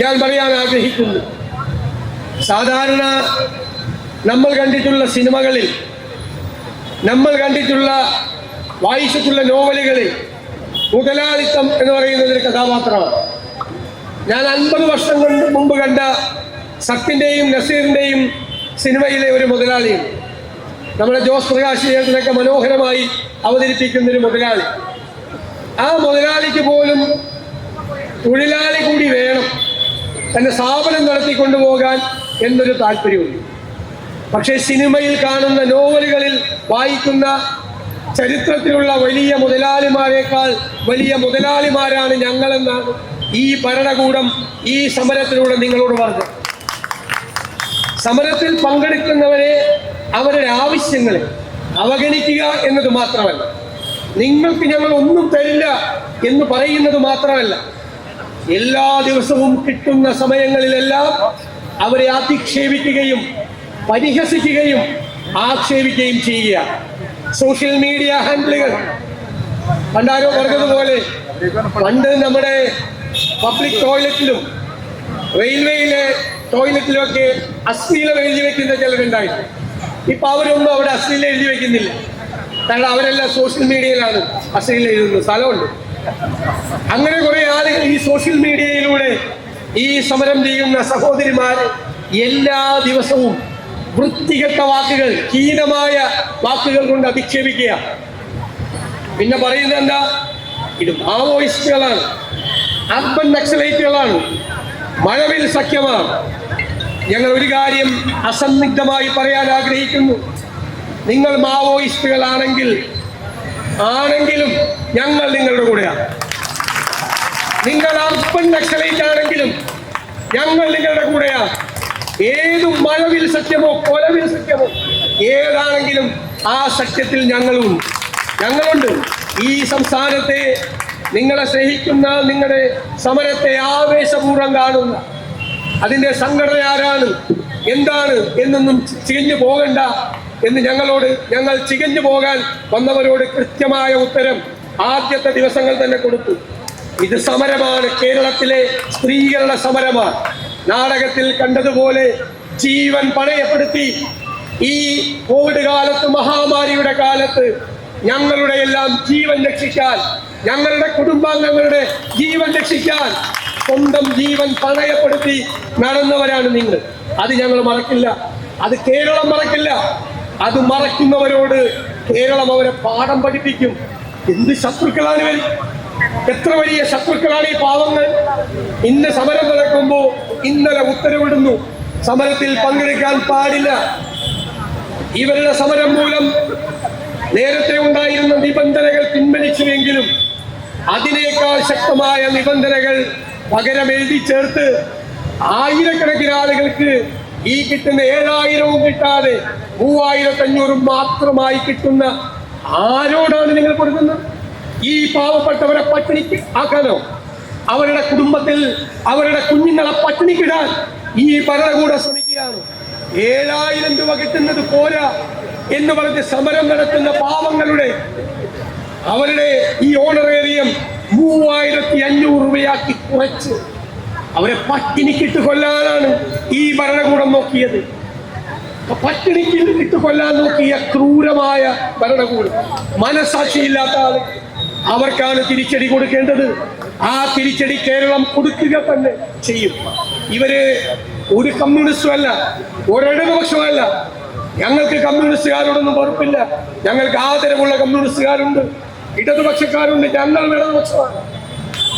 ഞാൻ പറയാൻ ആഗ്രഹിക്കുന്നു. സാധാരണ നമ്മൾ കണ്ടിട്ടുള്ള സിനിമകളിൽ നമ്മൾ കണ്ടിട്ടുള്ള വായിച്ചിട്ടുള്ള നോവലുകളിൽ മുതലാളിത്തം എന്ന് പറയുന്നത് ഒരു കഥാപാത്രമാണ്. ഞാൻ അൻപത് വർഷം കൊണ്ട് മുമ്പ് കണ്ട സത്തിന്റെയും നസീറിന്റെയും സിനിമയിലെ ഒരു മുതലാളിയും നമ്മുടെ ജോസ് പ്രകാശ് ചേട്ടനൊക്കെ മനോഹരമായി അവതരിപ്പിക്കുന്നൊരു മുതലാളി. ആ മുതലാളിക്ക് പോലും തൊഴിലാളി തന്റെ സ്ഥാപനം നടത്തിക്കൊണ്ടുപോകാൻ എന്നൊരു താല്പര്യമുണ്ട്. പക്ഷേ സിനിമയിൽ കാണുന്ന നോവലുകളിൽ വായിക്കുന്ന ചരിത്രത്തിലുള്ള വലിയ മുതലാളിമാരെക്കാൾ വലിയ മുതലാളിമാരാണ് ഞങ്ങളെന്നാണ് ഈ ഭരണകൂടം ഈ സമരത്തിലൂടെ നിങ്ങളോട് പറഞ്ഞത്. സമരത്തിൽ പങ്കെടുക്കുന്നവരെ അവരുടെ ആവശ്യങ്ങളെ അവഗണിക്കുക എന്നത് മാത്രമല്ല. നിങ്ങൾക്ക് ഞങ്ങൾ ഒന്നും തരില്ല എന്ന് പറയുന്നത് മാത്രമല്ല. എല്ലാ ദിവസവും കിട്ടുന്ന സമയങ്ങളിലെല്ലാം അവരെ അധിക്ഷേപിക്കുകയും പരിഹസിക്കുകയും ആക്ഷേപിക്കുകയും ചെയ്യുക. സോഷ്യൽ മീഡിയ ഹാൻഡിലുകൾ. പണ്ടാരോ പറഞ്ഞതുപോലെ പണ്ട് നമ്മുടെ പബ്ലിക് ടോയ്ലറ്റിലും റെയിൽവേയിലെ ടോയ്ലറ്റിലൊക്കെ അശ്ലീലം എഴുതി വെക്കുന്ന ചിലരുണ്ടായിരുന്നു. ഇപ്പൊ അവരൊന്നും അവിടെ അശ്ലീലം എഴുതി വെക്കുന്നില്ല. കാരണം അവരെല്ലാം സോഷ്യൽ മീഡിയയിലാണ് അശ്ലീലം എഴുതുന്നത് സ്ഥലമുണ്ട്. അങ്ങനെ കുറെ ആളുകൾ ഈ സോഷ്യൽ മീഡിയയിലൂടെ ഈ സമരം ചെയ്യുന്ന സഹോദരിമാർ എല്ലാ ദിവസവും വൃത്തികെട്ട വാക്കുകൾ ഹീനമായ വാക്കുകൾ കൊണ്ട് അധിക്ഷേപിക്കുക. പിന്നെ പറയുന്നത് എന്താ? ഇത് മാവോയിസ്റ്റുകളാണ്. അർബൻ നക്സലൈറ്റുകളാണ്. മഴവിൽ സഖ്യമാണ്. ഞങ്ങൾ ഒരു കാര്യം അസന്നിഗ്ധമായി പറയാൻ ആഗ്രഹിക്കുന്നു. നിങ്ങൾ മാവോയിസ്റ്റുകളാണെങ്കിൽ ആണെങ്കിലും ഞങ്ങൾ നിങ്ങളുടെ കൂടെയാണ്. നിങ്ങൾ അപ്പൻ നക്സലേറ്റ് ആണെങ്കിലും ഞങ്ങൾ നിങ്ങളുടെ കൂടെയാണ്. ഏത് മഴവിൽ സത്യമോ കൊലവിൽ സത്യമോ ഏതാണെങ്കിലും ആ സത്യത്തിൽ ഞങ്ങളും ഞങ്ങളുണ്ട്. ഈ സംസ്ഥാനത്തെ നിങ്ങളെ സ്നേഹിക്കുന്ന നിങ്ങളുടെ സമരത്തെ ആവേശപൂർവം കാണുന്ന അതിന്റെ സംഘടന ആരാണ് എന്താണ് എന്നൊന്നും ചെയ്ഞ്ഞു പോകണ്ട എന്ന് ഞങ്ങളോട് ഞങ്ങൾ ചികഞ്ഞു പോകാൻ വന്നവരോട് കൃത്യമായ ഉത്തരം ആദ്യത്തെ ദിവസങ്ങൾ തന്നെ കൊടുത്തു. ഇത് സമരമാണ്. കേരളത്തിലെ സ്ത്രീകളുടെ സമരമാണ്. നാടകത്തിൽ കണ്ടതുപോലെ ജീവൻ പണയപ്പെടുത്തി ഈ കോവിഡ് കാലത്ത് മഹാമാരിയുടെ കാലത്ത് ഞങ്ങളുടെ എല്ലാം ജീവൻ രക്ഷിക്കാൻ ഞങ്ങളുടെ കുടുംബാംഗങ്ങളുടെ ജീവൻ രക്ഷിക്കാൻ സ്വന്തം ജീവൻ പണയപ്പെടുത്തി നടന്നവരാണ് നിങ്ങൾ. അത് ഞങ്ങൾ മറക്കില്ല. അത് കേരളം മറക്കില്ല. അത് മറക്കുന്നവരോട് കേരളം അവരെ പാഠം പഠിപ്പിക്കും. എന്ത് ശത്രുക്കളാണ് ഇവർ? എത്ര വലിയ ശത്രുക്കളാണ് ഈ പാവങ്ങൾ? ഇന്ന് സമരം നടക്കുമ്പോ ഇന്നലെ ഉത്തരവിടുന്നു. സമരത്തിൽ പങ്കെടുക്കാൻ പാടില്ല. ഇവരുടെ സമരം മൂലം നേരത്തെ ഉണ്ടായിരുന്ന നിബന്ധനകൾ പിൻവലിച്ചുവെങ്കിലും അതിനേക്കാൾ ശക്തമായ നിബന്ധനകൾ പകരം എഴുതി ചേർത്ത് ആയിരക്കണക്കിന് ആളുകൾക്ക് ഈ കിട്ടുന്ന ഏഴായിരവും കിട്ടാതെ മൂവായിരത്തി അഞ്ഞൂറും മാത്രമായി കിട്ടുന്ന ആരോടാണ് നിങ്ങൾ കൊടുക്കുന്നത്? ഈ പാവപ്പെട്ടവരെ പട്ടിണിക്ക് ആക്കാനോ? അവരുടെ കുടുംബത്തിൽ അവരുടെ കുഞ്ഞുങ്ങളെ പട്ടിണിക്കിടാൻ ഈ ഭരണകൂടം ശ്രമിക്കുകയാണ്. ഏഴായിരം രൂപ കിട്ടുന്നത് പോരാ എന്ന് പറഞ്ഞ് സമരം നടത്തുന്ന പാവങ്ങളുടെ അവരുടെ ഈ ഓണറേറിയം മൂവായിരത്തി അഞ്ഞൂറ് രൂപയാക്കി കുറച്ച്. അവരെ പട്ടിണിക്കിട്ട് കൊല്ലാനാണ് ഈ ഭരണകൂടം നോക്കിയത്. പട്ടിണിക്ക് ഇട്ട് കൊല്ലാൻ നോക്കിയ ക്രൂരമായ ഭരണകൂടം. മനസാക്ഷിയില്ലാത്ത ആൾ. അവർക്കാണ് തിരിച്ചടി കൊടുക്കേണ്ടത്. ആ തിരിച്ചടി കേരളം കൊടുക്കുക തന്നെ ചെയ്യും. ഇവർ ഒരു കമ്മ്യൂണിസ്റ്റും അല്ല ഒരിടതുപക്ഷമല്ല. ഞങ്ങൾക്ക് കമ്മ്യൂണിസ്റ്റുകാരോടൊന്നും വെറുപ്പില്ല. ഞങ്ങൾക്ക് ആദരവുള്ള കമ്മ്യൂണിസ്റ്റുകാരുണ്ട്. ഇടതുപക്ഷക്കാരുണ്ട്. ഞങ്ങൾ ഇടതുപക്ഷമാണ്.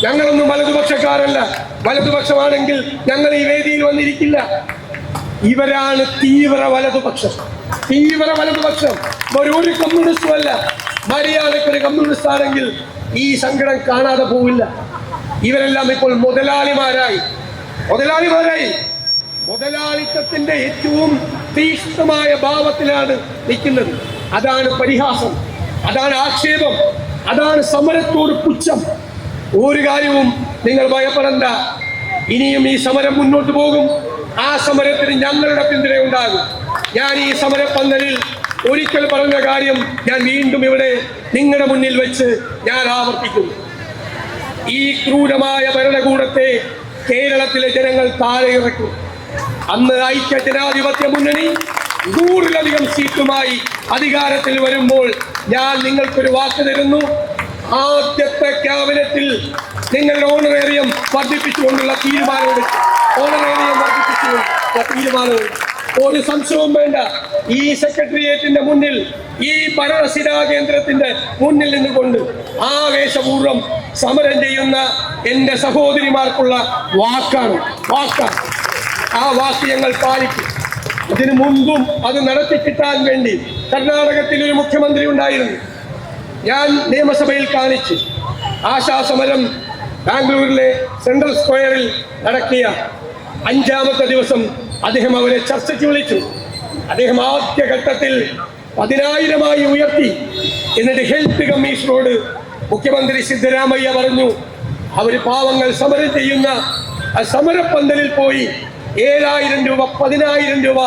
ഞങ്ങളൊന്നും വലതുപക്ഷക്കാരല്ല. വലതുപക്ഷമാണെങ്കിൽ ഞങ്ങൾ ഈ വേദിയിൽ വന്നിരിക്കില്ല. ഇവരാണ് തീവ്ര വലതുപക്ഷം. തീവ്ര വലതുപക്ഷം ഒരു കമ്മ്യൂണിസ്റ്റും അല്ല. മര്യാദയ്ക്ക് ഒരു കമ്മ്യൂണിസ്റ്റ് ആണെങ്കിൽ ഈ സങ്കടം കാണാതെ പോവില്ല. ഇവരെല്ലാം ഇപ്പോൾ മുതലാളിമാരായി. മുതലാളിമാരായി. മുതലാളിത്തത്തിന്റെ ഏറ്റവും തീക്ഷ്ണമായ ഭാവത്തിലാണ് നിൽക്കുന്നത്. അതാണ് പരിഹാസം. അതാണ് ആക്ഷേപം. അതാണ് സമരത്തോട് പുച്ഛം. ഒരു കാര്യവും നിങ്ങൾ ഭയപ്പെടണ്ട. ഇനിയും ഈ സമരം മുന്നോട്ട് പോകും. ആ സമരത്തിന് ഞങ്ങളുടെ പിന്തുണ ഉണ്ടാകും ഞാൻ ഈ സമര പന്തലിൽ ഒരിക്കൽ പറഞ്ഞ കാര്യം ഞാൻ വീണ്ടും ഇവിടെ നിങ്ങളുടെ മുന്നിൽ വെച്ച് ഞാൻ ആവർത്തിക്കുന്നു ഈ ക്രൂരമായ ഭരണകൂടത്തെ കേരളത്തിലെ ജനങ്ങൾ താഴെ ഇറക്കും അന്ന് ഐക്യ ജനാധിപത്യ മുന്നണി നൂറിലധികം സീറ്റുമായി അധികാരത്തിൽ വരുമ്പോൾ ഞാൻ നിങ്ങൾക്കൊരു വാക്ക് തരുന്നു. ആദ്യത്തെ ക്യാബിനറ്റിൽ നിങ്ങളുടെ ഓണറേറിയം വർദ്ധിപ്പിച്ചുകൊണ്ടുള്ള തീരുമാനമെടുക്കും ഓണറേറിയം വർദ്ധിപ്പിച്ചുകൊണ്ടുള്ള തീരുമാനമെടുക്കും ഒരു സംശയവും വേണ്ട. ഈ സെക്രട്ടേറിയറ്റിന്റെ മുന്നിൽ ഈ ഭരണസിരാ കേന്ദ്രത്തിന്റെ മുന്നിൽ നിന്നുകൊണ്ട് ആവേശപൂർവം സമരം ചെയ്യുന്ന എന്റെ സഹോദരിമാർക്കുള്ള വാക്കാണ് വാക്കാണ്. ആ വാക്ക് ഞങ്ങൾ പാലിക്കും. ഇതിനു മുമ്പും അത് നടത്തി കിട്ടാൻ വേണ്ടി കർണാടകത്തിൽ ഒരു മുഖ്യമന്ത്രി ഉണ്ടായിരുന്നു. ഞാൻ നിയമസഭയിൽ കാണിച്ച് ആശാസമരം ബാംഗ്ലൂരിലെ സെൻട്രൽ സ്ക്വയറിൽ നടക്കിയ അഞ്ചാമത്തെ ദിവസം അദ്ദേഹം അവരെ ചർച്ചയ്ക്ക് വിളിച്ചു. അദ്ദേഹം ആദ്യഘട്ടത്തിൽ പതിനായിരമായി ഉയർത്തി. എന്നിട്ട് ഹെൽത്ത് കമ്മീഷനോട് മുഖ്യമന്ത്രി സിദ്ധരാമയ്യ പറഞ്ഞു അവർ പാവങ്ങൾ സമരം ചെയ്യുന്ന സമരപ്പന്തലിൽ പോയി ഏഴായിരം രൂപ പതിനായിരം രൂപ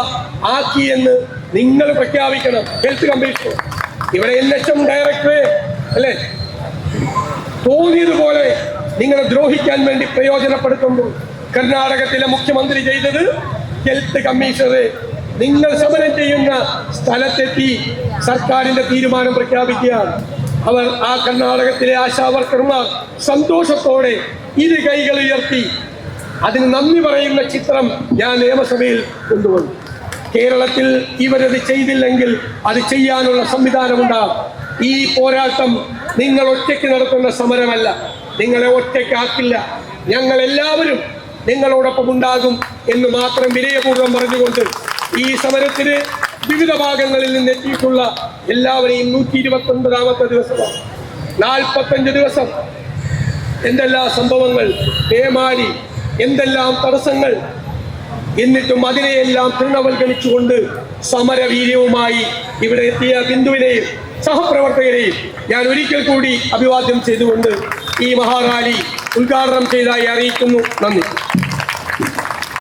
ആക്കിയെന്ന് നിങ്ങൾ പ്രഖ്യാപിക്കണം. ഹെൽത്ത് കമ്മീഷൻ ഇവിടെ എൻ ഡയറക്ടർ അല്ലേ? തോന്നിയതുപോലെ നിങ്ങളെ ദ്രോഹിക്കാൻ വേണ്ടി പ്രയോജനപ്പെടുത്തുമ്പോൾ കർണാടകത്തിലെ മുഖ്യമന്ത്രി ചെയ്തത് ഹെൽത്ത് കമ്മീഷണറെ നിങ്ങൾ സമരം ചെയ്യുന്ന സ്ഥലത്തെത്തി സർക്കാരിന്റെ തീരുമാനം പ്രഖ്യാപിക്കുകയാണ്. അവർ ആ കർണാടകത്തിലെ ആശാവർക്കർമാർ സന്തോഷത്തോടെ ഇരു കൈകൾ ഉയർത്തി അതിന് നന്ദി പറയുന്ന ചിത്രം ഞാൻ നിയമസഭയിൽ കൊണ്ടുവന്നു. കേരളത്തിൽ ഇവരത് ചെയ്തില്ലെങ്കിൽ അത് ചെയ്യാനുള്ള സംവിധാനമുണ്ടാകും. ഈ പോരാട്ടം നിങ്ങൾ ഒറ്റയ്ക്ക് നടത്തുന്ന സമരമല്ല. നിങ്ങളെ ഒറ്റയ്ക്കാക്കില്ല. ഞങ്ങൾ എല്ലാവരും നിങ്ങളോടൊപ്പം ഉണ്ടാകും എന്ന് മാത്രം വിനയപൂർവം പറഞ്ഞുകൊണ്ട് ഈ സമരത്തിന് വിവിധ ഭാഗങ്ങളിൽ നിന്ന് എത്തിയിട്ടുള്ള എല്ലാവരെയും നൂറ്റി ഇരുപത്തി ഒൻപതാമത്തെ ദിവസമാണ്. നാൽപ്പത്തഞ്ച് ദിവസം എന്തെല്ലാം സംഭവങ്ങൾ പേമാരി എന്തെല്ലാം തടസ്സങ്ങൾ എന്നിട്ടും അതിനെയെല്ലാം തൃണവൽക്കരിച്ചുകൊണ്ട് സമരവീര്യവുമായി ഇവിടെ എത്തിയ ബിന്ദുവിനെയും സഹപ്രവർത്തകരെയും ഞാൻ ഒരിക്കൽ കൂടി അഭിവാദ്യം ചെയ്തുകൊണ്ട് ഈ മഹാറാലി ഉദ്ഘാടനം ചെയ്തതായി അറിയിക്കുന്നു. നന്ദി.